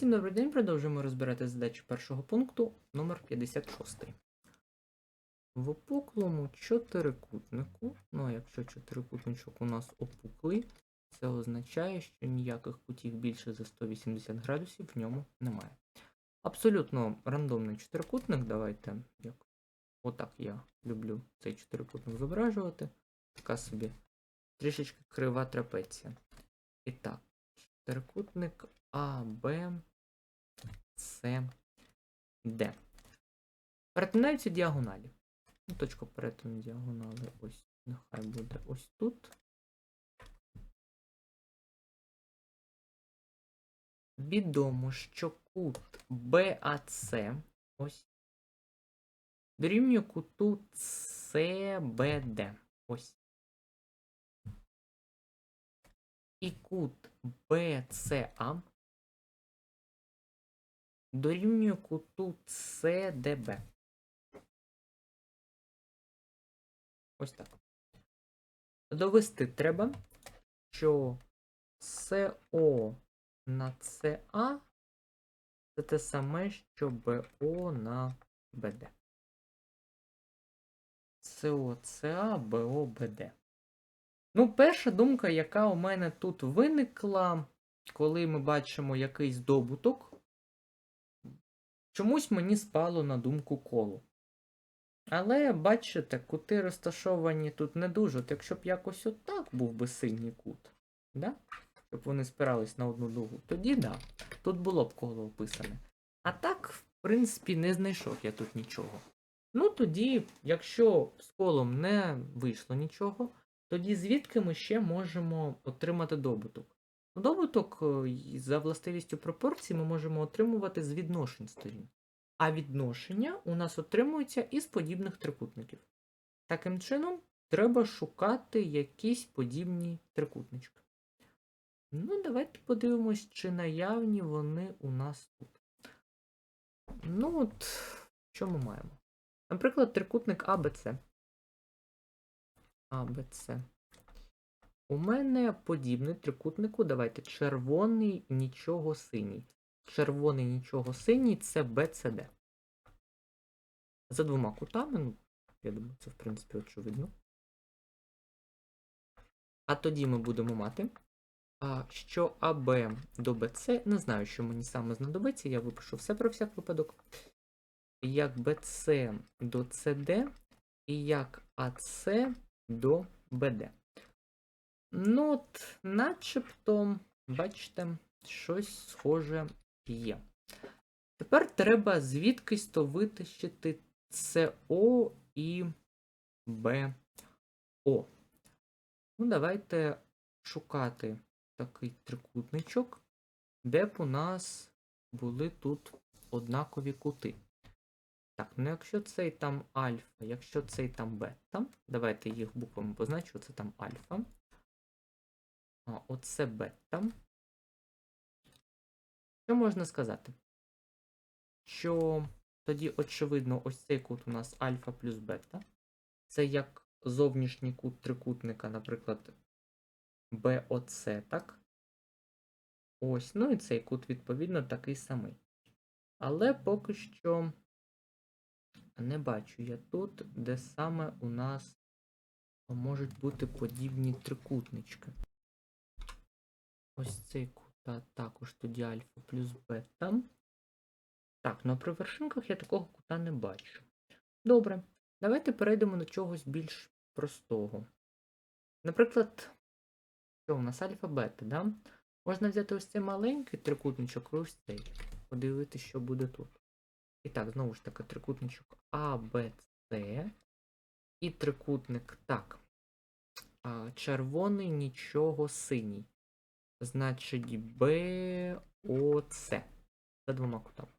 Всім добрий день, продовжуємо розбирати задачі першого пункту номер 56. В опуклому чотирикутнику, ну а якщо чотирикутничок у нас опуклий, це означає, що ніяких кутів більше за 180 градусів в ньому немає. Абсолютно рандомний чотирикутник, давайте, як отак я люблю цей чотирикутник зображувати. Така собі трішечки крива трапеція. І так, чотирикутник А, Б, Д. Перетинаються діагоналі. Ну, точка перетину діагонали ось нехай буде ось тут. Відомо, що кут БАЦ ось дорівнює куту СБД. Ось. І кут БЦА дорівнює куту СДБ. Ось так. Довести треба, що СО на СА це те саме, що БО на БД. СО СА, БО БД. Ну, перша думка, яка у мене тут виникла, коли ми бачимо якийсь добуток, чомусь мені спало на думку коло. Але, бачите, кути розташовані тут не дуже. От якщо б якось отак був би синій кут, да? щоб вони спирались на одну дугу, тоді да, тут було б коло описане. А так, в принципі, не знайшов я тут нічого. Ну, тоді, якщо з колом не вийшло нічого, тоді звідки ми ще можемо отримати добуток? Добуток е, за властивістю пропорцій ми можемо отримувати з відношень сторін. А відношення у нас отримуються із подібних трикутників. Таким чином, треба шукати якісь подібні трикутнички. Ну, давайте подивимось, чи наявні вони у нас тут. Ну, от, що ми маємо? Наприклад, трикутник АБЦ. АБЦ. У мене подібний трикутнику. Давайте червоний, нічого синій. Червоний, нічого синій це BCD. За двома кутами, ну, я думаю, це в принципі очевидно. А тоді ми будемо мати, що АБ до БЦ, не знаю, що мені саме знадобиться, я випишу все про всяк випадок. Як БЦ до СД і як АЦ до БД. Ну, от, начебто, бачите, щось схоже є. Тепер треба звідкись то витащити СО і БО. Ну, давайте шукати такий трикутничок, де б у нас були тут однакові кути. Так, ну якщо цей там альфа, якщо цей там бета, давайте їх буквами позначу, це там альфа. Оце бета. Що можна сказати? Що тоді, очевидно, ось цей кут у нас альфа плюс бета. Це як зовнішній кут трикутника, наприклад, БОЦ, так? Ось, ну і цей кут, відповідно, такий самий. Але поки що не бачу я тут, де саме у нас можуть бути подібні трикутнички. Ось цей кут також тоді альфа плюс бета. Так, ну а при вершинках я такого кута не бачу. Добре, давайте перейдемо до чогось більш простого. Наприклад, що у нас альфа бета, да? Можна взяти ось цей маленький трикутничок і ось цей. Подивитися, що буде тут. І так, знову ж таки, трикутничок А, Б, С. І трикутник. Так. Червоний, нічого, синій. Значить, Б, О, С. За двома кутами.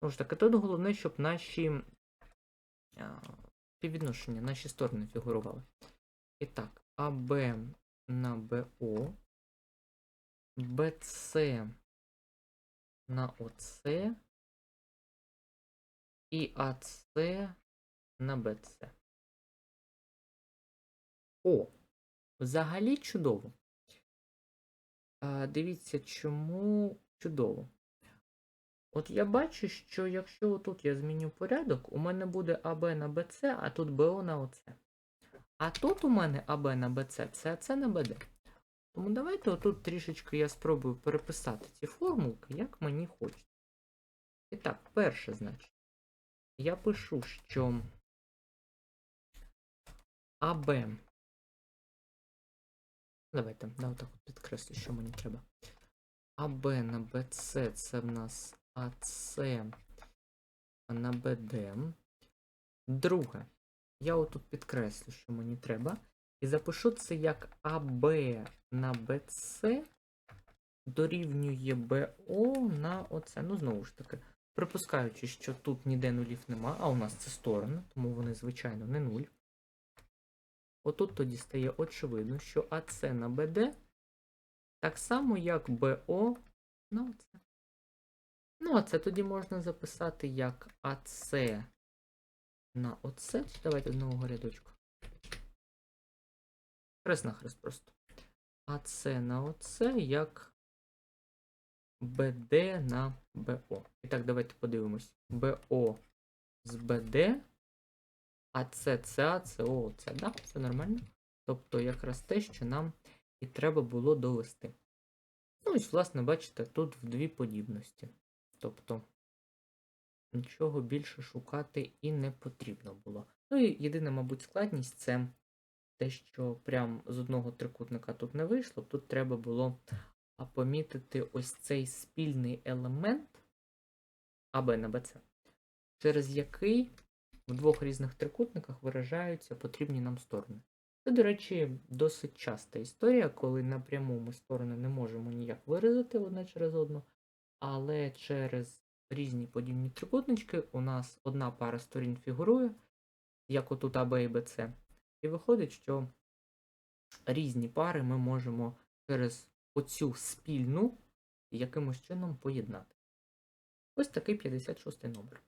Знову ж таки, тут головне, щоб наші співвідношення, наші сторони фігурували. І так, АБ на БО, БЦ на ОЦ і АЦ на БЦ. О, взагалі чудово. Дивіться, чому чудово. От я бачу, що якщо тут я зміню порядок, у мене буде АБ на БЦ, а тут БО на ОЦ. А тут у мене АБ на БЦ, це АЦ на БД. Тому давайте отут трішечки я спробую переписати ці формулки, як мені хочеться. І так, перше, значить, я пишу, що АБ. Давайте, да, отак от підкреслю, що мені треба. АБ на БЦ це в нас АЦ на БД. Друге. Я отут підкреслю, що мені треба. І запишу це як АБ на БЦ дорівнює БО на ОЦ. Ну, знову ж таки, припускаючи, що тут ніде нулів нема, а у нас це сторони, тому вони, звичайно, не нуль. Отут тоді стає очевидно, що АЦ на БД так само, як БО на ОЦ. Ну, а це тоді можна записати як АЦ на ОЦ. Давайте знову рядочку. Хрест на хрест просто. АЦ на ОЦ як БД на БО. І так, давайте подивимось. БО з БД, АЦ, ЦА, ЦО, ОЦ. Да, все нормально. Тобто якраз те, що нам і треба було довести. Ну, ось, власне, бачите, тут в дві подібності. Тобто нічого більше шукати і не потрібно було. Ну і єдина, мабуть, складність це те, що прям з одного трикутника тут не вийшло. Тут треба було помітити ось цей спільний елемент АБ на БЦ, через який в двох різних трикутниках виражаються потрібні нам сторони. Це, до речі, досить часта історія, коли напряму ми сторони не можемо ніяк виразити одне через одну, але через різні подібні трикутнички у нас одна пара сторін фігурує, як отут АБ і БЦ. І виходить, що різні пари ми можемо через оцю спільну якимось чином поєднати. Ось такий 56 номер.